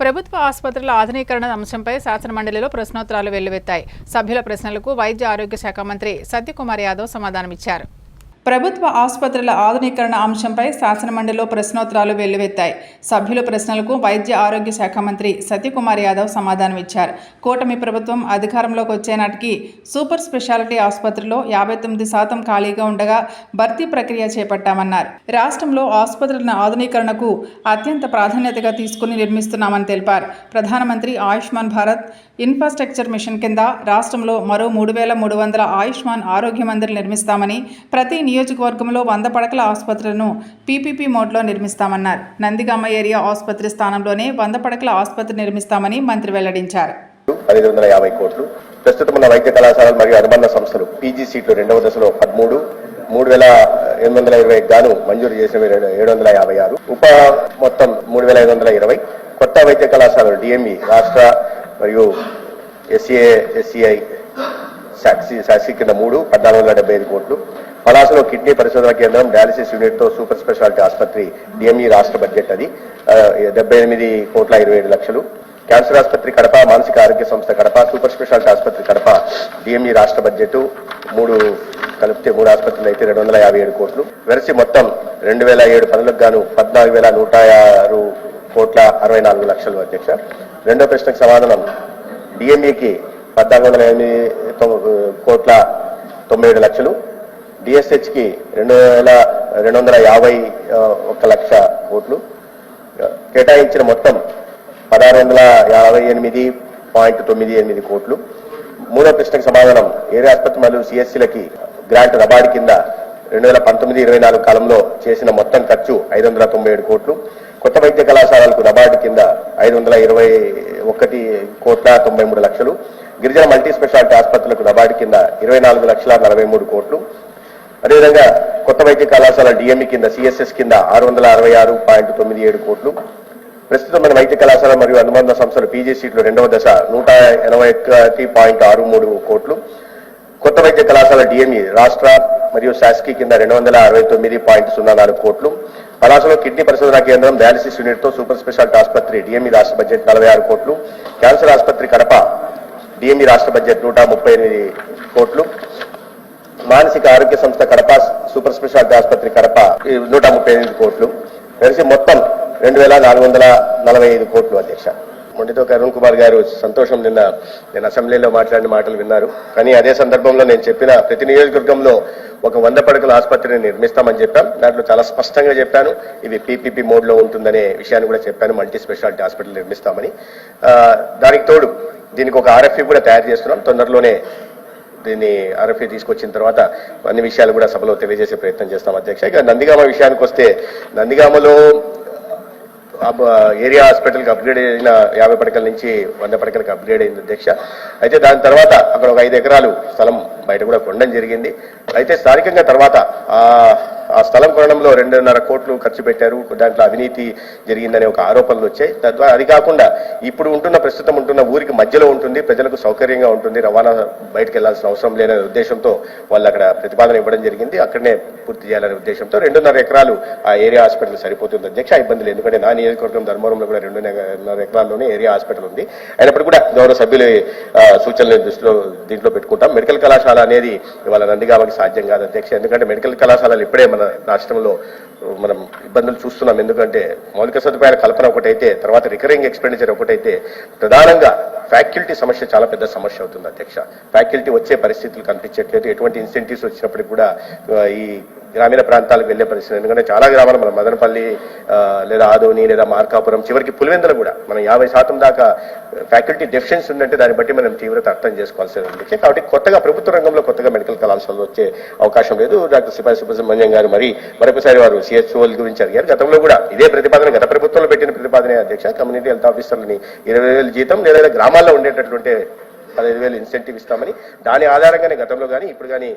ప్రభుత్వ ఆసుపత్రుల ఆధునీకరణ అంశంపై శాసనమండలిలో ప్రశ్నోత్తరాలు వెల్లువెత్తాయి. సభ్యుల ప్రశ్నలకు వైద్య ఆరోగ్య శాఖ మంత్రి సత్యకుమార్ యాదవ్ సమాధానమిచ్చారు. ప్రభుత్వ ఆసుపత్రుల ఆధునీకరణ అంశంపై శాసనమండలిలో ప్రశ్నోత్తరాలు వెల్లువెత్తాయి. సభ్యుల ప్రశ్నలకు వైద్య ఆరోగ్య శాఖ మంత్రి సత్యకుమార్ యాదవ్ సమాధానం ఇచ్చారు కూటమి ప్రభుత్వం అధికారంలోకి వచ్చే నాటికి సూపర్ స్పెషాలిటీ ఆసుపత్రిలో యాభై తొమ్మిది శాతం ఖాళీగా ఉండగా భర్తీ ప్రక్రియ చేపట్టామన్నారు. రాష్ట్రంలో ఆసుపత్రుల ఆధునీకరణకు అత్యంత ప్రాధాన్యతగా తీసుకుని నిర్మిస్తున్నామని తెలిపారు. ప్రధానమంత్రి ఆయుష్మాన్ భారత్ ఇన్ఫ్రాస్ట్రక్చర్ మిషన్ కింద రాష్ట్రంలో మరో మూడు వేల మూడు వందల ఆయుష్మాన్ ఆరోగ్య మందిర్ నిర్మిస్తామని ప్రతి నియోజకవర్గంలో వంద పడకల ఆసుపత్రులను పీపీపీ మోడ్లో నిర్మిస్తామన్నారు. నందిగామ ఏరియా ఆసుపత్రి స్థానంలోనే వంద పడకల ఆసుపత్రి నిర్మిస్తామని మంత్రి వెల్లడించారు. ఐదు వందల యాభై కోట్లు. ప్రస్తుతం ఉన్న వైద్య కళాశాలలు మరియు అనుబంధ సంస్థలు పీజీ సీట్లు రెండవ దశలో పదమూడు మూడు వేల ఎనిమిది వందల ఇరవై గాను మంజూరు చేసిన ఏడు వందల యాభై ఆరు. ఉప మొత్తం మూడు వేల ఐదు వందల ఇరవై. కొత్త వైద్య కళాశాలలు డిఎంఈ రాష్ట్ర మరియు ఎస్సీఏ ఎస్సీఐ సాక్షి సాక్షి కింద మూడు పద్నాలుగు వందల డెబ్బై ఐదు కోట్లు. పలాసలో కిడ్నీ పరిశోధన కేంద్రం డయాలసిస్ యూనిట్తో సూపర్ స్పెషాలిటీ ఆసుపత్రి డిఎంఈ రాష్ట్ర బడ్జెట్ అది. డెబ్బై ఎనిమిది కోట్ల ఇరవై ఏడు లక్షలు. క్యాన్సర్ ఆసుపత్రి కడప మానసిక ఆరోగ్య సంస్థ కడప సూపర్ స్పెషాలిటీ ఆసుపత్రి కడప డిఎంఈ రాష్ట్ర బడ్జెట్ మూడు కలిపితే మూడు ఆసుపత్రులు అయితే రెండు వందల యాభై ఏడు కోట్లు. వెరసి మొత్తం రెండు వేల ఏడు పనులకు గాను పద్నాలుగు వేల నూట ఆరు కోట్ల అరవై నాలుగు లక్షలు అధ్యక్ష. రెండో ప్రశ్నకు సమాధానం. డిఎంఈకి పద్నాలుగు వందల ఎనిమిది కోట్ల తొంభై ఏడు లక్షలు. డిఎస్హెచ్కి రెండు వేల రెండు వందల యాభై ఒక లక్ష కోట్లు. కేటాయించిన మొత్తం పదహారు వందల యాభై ఎనిమిది పాయింట్ తొమ్మిది ఎనిమిది కోట్లు. మూడో ప్రశ్నకు సమాధానం. ఏరియా ఆసుపత్రి మరియు సిఎస్సీలకి గ్రాంట్ రబాడి కింద రెండు వేల పంతొమ్మిది ఇరవై నాలుగు కాలంలో చేసిన మొత్తం ఖర్చు ఐదు వందల తొంభై ఏడు కోట్లు. కొత్త వైద్య కళాశాలలకు రబార్డు కింద ఐదు వందల ఇరవై ఒకటి కోట్ల తొంభై మూడు లక్షలు. గిరిజన మల్టీ స్పెషాలిటీ ఆసుపత్రులకు రబార్డు కింద ఇరవై నాలుగు లక్షల నలభై మూడు కోట్లు. అదేవిధంగా కొత్త వైద్య కళాశాల డిఎంఈ కింద సిఎస్ఎస్ కింద ఆరు వందల అరవై ఆరు పాయింట్ తొమ్మిది ఏడు కోట్లు. ప్రస్తుతం మన వైద్య కళాశాల మరియు అనుబంధ సంస్థలు పీజీ సీట్లు రెండవ దశ నూట ఎనభై ఒకటి పాయింట్ ఆరు మూడు కోట్లు. కొత్త వైద్య కళాశాల డిఎంఈ రాష్ట్ర మరియు శాసకి కింద రెండు వందల అరవై తొమ్మిది పాయింట్ సున్నా నాలుగు కోట్లు. కళాశాలలో కిడ్నీ పరిశోధనా కేంద్రం డయాలసిస్ యూనిట్తో సూపర్ స్పెషాలిటీ ఆసుపత్రి డిఎంఈ రాష్ట్ర బడ్జెట్ నలభై ఆరు కోట్లు క్యాన్సర్ ఆసుపత్రి కడప డిఎంఈ రాష్ట్ర బడ్జెట్ నూట ముప్పై ఎనిమిది కోట్లు మానసిక ఆరోగ్య సంస్థ కడప సూపర్ స్పెషాలిటీ ఆసుపత్రి కడప నూట ముప్పై ఎనిమిది కోట్లు కలిసి మొత్తం రెండు వేల నాలుగు వందల నలభై ఐదు కోట్లు అధ్యక్ష. మొండితో అరుణ్ కుమార్ గారు సంతోషం నిన్న నేను అసెంబ్లీలో మాట్లాడిన మాటలు విన్నారు. కానీ అదే సందర్భంలో నేను చెప్పిన ప్రతి నియోజకవర్గంలో ఒక వంద పడకల ఆసుపత్రిని నిర్మిస్తామని చెప్పాం. దాంట్లో చాలా స్పష్టంగా చెప్పాను. ఇది పీపీపీ మోడ్లో ఉంటుందనే విషయాన్ని కూడా చెప్పాను. మల్టీ స్పెషాలిటీ హాస్పిటల్ నిర్మిస్తామని. దానికి తోడు దీనికి ఒక ఆర్ఎఫ్ఈ కూడా తయారు చేస్తున్నాం. తొందరలోనే దీన్ని ఆర్ఎఫ్ఐ తీసుకొచ్చిన తర్వాత అన్ని విషయాలు కూడా సభలో తెలియజేసే ప్రయత్నం చేస్తాం అధ్యక్ష. ఇక నందిగామ విషయానికి వస్తే నందిగామలో ఏరియా హాస్పిటల్కి అప్గ్రేడ్ అయిన యాభై పడకల నుంచి వంద పడకలకు అప్గ్రేడ్ అయింది అధ్యక్ష. అయితే దాని తర్వాత అక్కడ ఒక ఐదు ఎకరాలు స్థలం బయట కూడా కొనడం జరిగింది. అయితే స్థానికంగా తర్వాత ఆ స్థలం కొనడంలో రెండున్నర కోట్లు ఖర్చు పెట్టారు. దాంట్లో అవినీతి జరిగిందనే ఒక ఆరోపణలు వచ్చాయి. తద్వారా అది కాకుండా ఇప్పుడు ఉంటున్న ప్రస్తుతం ఉంటున్న ఊరికి మధ్యలో ఉంటుంది. ప్రజలకు సౌకర్యంగా ఉంటుంది. రవాణా బయటకు వెళ్ళాల్సిన అవసరం లేదనే ఉద్దేశంతో వాళ్ళు అక్కడ ప్రతిపాదన ఇవ్వడం జరిగింది. అక్కడనే పూర్తి చేయాలనే ఉద్దేశంతో రెండున్నర ఎకరాలు ఆ ఏరియా హాస్పిటల్ సరిపోతుంది అధ్యక్ష. ఇబ్బందులు ఇబ్బంది ఎందుకంటే నా నియోజకవర్గం ధర్మవరంలో కూడా రెండున్నర ఎకరాల్లోనే ఏరియా హాస్పిటల్ ఉంది. అయినప్పుడు కూడా గౌరవ సభ్యుల సూచనలు దృష్టిలో దీంట్లో పెట్టుకుంటాం. మెడికల్ కళాశాల అనేది ఇవాళ నందిగామకి సాధ్యం కాదు అధ్యక్ష. ఎందుకంటే మెడికల్ కళాశాలలు ఇప్పుడే మన రాష్ట్రంలో మనం ఇబ్బందులు చూస్తున్నాం. ఎందుకంటే మౌలిక సదుపాయాల కల్పన ఒకటైతే తర్వాత రికరింగ్ ఎక్స్పెండిచర్ ఒకటైతే ప్రధానంగా ఫ్యాకల్టీ సమస్య చాలా పెద్ద సమస్య అవుతుంది అధ్యక్ష. ఫ్యాకల్టీ వచ్చే పరిస్థితులు కనిపించట్లేదు. ఎటువంటి ఇన్సెంటివ్స్ వచ్చినప్పటికి కూడా ఈ గ్రామీణ ప్రాంతాలకు వెళ్ళే పరిస్థితి. ఎందుకంటే చాలా గ్రామాలు మన మదనపల్లి లేదా ఆదోని లేదా మార్కాపురం చివరికి పులివెందులు కూడా. మనం యాభై శాతం దాకా ఫ్యాకల్టీ డెఫిషియన్సీ ఉందంటే దాన్ని బట్టి మనం తీవ్రత అర్థం చేసుకోవాల్సి ఉంది కాబట్టి కొత్తగా ప్రభుత్వ రంగంలో కొత్తగా మెడికల్ కళాశాలలు వచ్చే అవకాశం లేదు. డాక్టర్ సిపాయి సుబ్రహ్మణ్యం గారు మరి మరొకసారి వారు సిహెచ్ఓల గురించి అడిగారు. గతంలో కూడా ఇదే ప్రతిపాదన గత ప్రభుత్వంలో పెట్టిన ప్రతిపాదనే అధ్యక్ష కమ్యూనిటీ హెల్త్ ఆఫీసర్లని ఇరవై వేలు జీతం లేదా గ్రామాల్లో ఉండేటటువంటి పదహైదు వేలు ఇన్సెంటివ్ ఇస్తామని దాని ఆధారంగానే గతంలో కానీ ఇప్పుడు కానీ